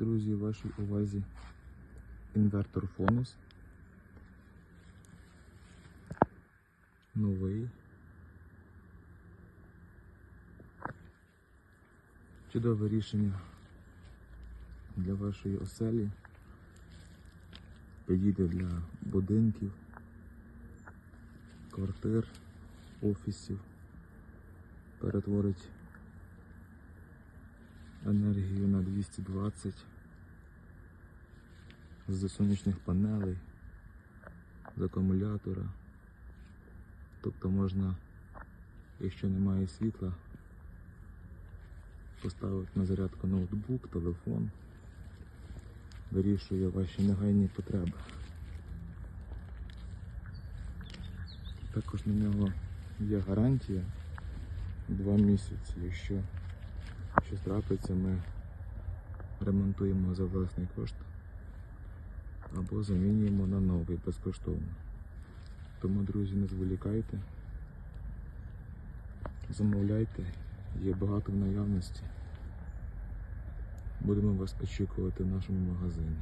Друзі, вашій увазі інвертор Фонус. Новий. Чудове рішення для вашої оселі. Підійде для будинків, квартир, офісів. Перетворить енергію на 220 з сонячних панелей, з акумулятора. Тобто можна, якщо немає світла, поставити на зарядку ноутбук, телефон, вирішує ваші негайні потреби. Також на нього є гарантія 2 місяці. Якщо щось трапиться, ми ремонтуємо за власний кошт або замінюємо на новий безкоштовно. Тому, друзі, не зволікайте, замовляйте, є багато в наявності. Будемо вас очікувати в нашому магазині.